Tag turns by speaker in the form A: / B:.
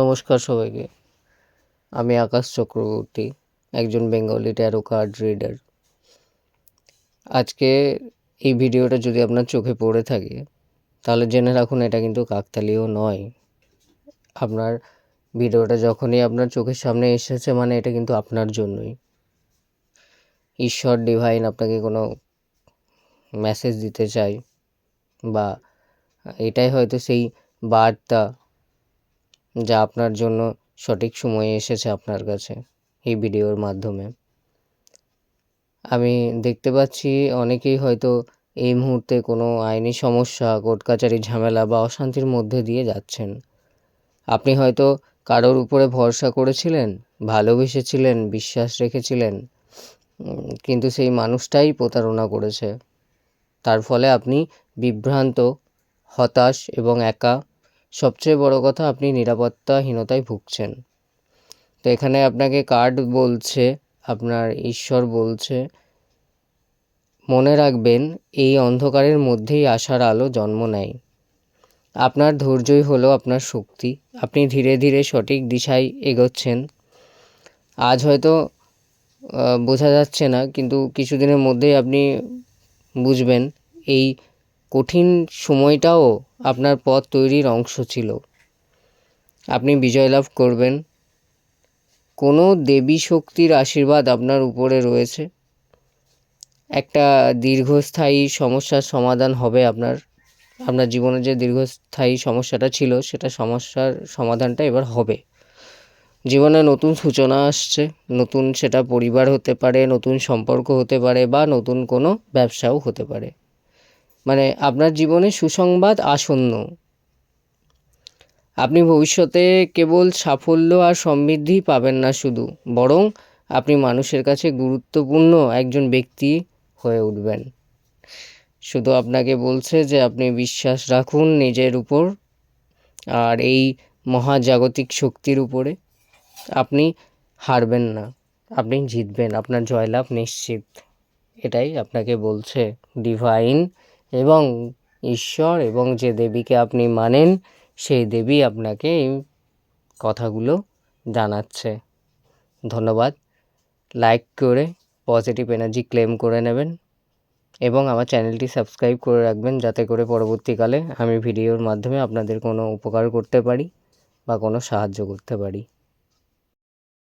A: নমস্কার সবাইকে। আমি আকাশ চক্রবর্তী, একজন বেঙ্গলি ট্যারো কার্ড রিডার আজকে এই ভিডিওটা যদি আপনার চোখে পড়ে থাকে, তাহলে জেনে রাখুন এটা কিন্তু কাকতালীয় নয়। আপনার ভিডিওটা যখনই আপনার চোখের সামনে এসেছে মানে এটা কিন্তু আপনার জন্যই। ঈশ্বর ডিভাইন আপনাকে কোনো মেসেজ দিতে চাই বা এটাই হয়তো সেই বার্তা যা আপনার জন্য সঠিক সময়ে এসেছে আপনার কাছে এই ভিডিওর মাধ্যমে। আমি দেখতে পাচ্ছি অনেকেই হয়তো এই মুহূর্তে কোনো আইনি সমস্যা কোর্ট কাচারি ঝামেলা বা অশান্তির মধ্যে দিয়ে যাচ্ছেন। আপনি হয়তো কারোর উপরে ভরসা করেছিলেন, ভালোবেসেছিলেন, বিশ্বাস রেখেছিলেন, কিন্তু সেই মানুষটাই প্রতারণা করেছে। তার ফলে আপনি বিভ্রান্ত, হতাশ এবং একা সবচেয়ে বড় কথা আপনি নিরাপত্তাহীনতায় ভুগছেন। তো এখানে আপনাকে কার্ড বলছে, আপনার ঈশ্বর বলছে, মনে রাখবেন, এই অন্ধকারের মধ্যেই আসার আলো জন্ম নেয়। আপনার ধৈর্যই হলো আপনার শক্তি। আপনি ধীরে ধীরে সঠিক দিশায় এগোচ্ছেন। আজ হয়তো বোঝা যাচ্ছে না, কিন্তু কিছুদিনের মধ্যেই আপনি বুঝবেন, এই কঠিন সময়টাও আপনার পথ তৈরির অংশ ছিল। আপনি বিজয় লাভ করবেন। কোনো দেবী শক্তির আশীর্বাদ আপনার উপরে রয়েছে। একটা দীর্ঘস্থায়ী সমস্যার সমাধান হবে আপনার। আপনার জীবনে যে দীর্ঘস্থায়ী সমস্যাটা ছিল, সেটা সমস্যার সমাধানটা এবার হবে। জীবনে নতুন সূচনা আসছে, নতুন সেটা পরিবার হতে পারে, নতুন সম্পর্ক হতে পারে বা নতুন কোনো ব্যবসাও হতে পারে। মানে আপনার জীবনে সুসংবাদ আসন্ন। আপনি ভবিষ্যতে কেবল সাফল্য আর সমৃদ্ধি পাবেন না শুধু, বরং আপনি মানুষের কাছে গুরুত্বপূর্ণ একজন ব্যক্তি হয়ে উঠবেন। শুধু আপনাকে বলছে যে আপনি বিশ্বাস রাখুন নিজের উপর আর এই মহাজাগতিক শক্তির উপরে। আপনি হারবেন না, আপনি জিতবেন, আপনার জয়লাভ নিশ্চিত। এটাই আপনাকে বলছে ডিভাইন এবং ঈশ্বর এবং যে দেবীকে আপনি মানেন, সেই দেবী আপনাকে এই কথাগুলো জানাচ্ছে। ধন্যবাদ। লাইক করে, পজিটিভ এনার্জি ক্লেম করে নেবেন এবং আমার চ্যানেলটি সাবস্ক্রাইব করে রাখবেন যাতে করে পরবর্তীকালে আমি ভিডিওর মাধ্যমে আপনাদের কোনো উপকার করতে পারি বা কোনো সাহায্য করতে পারি।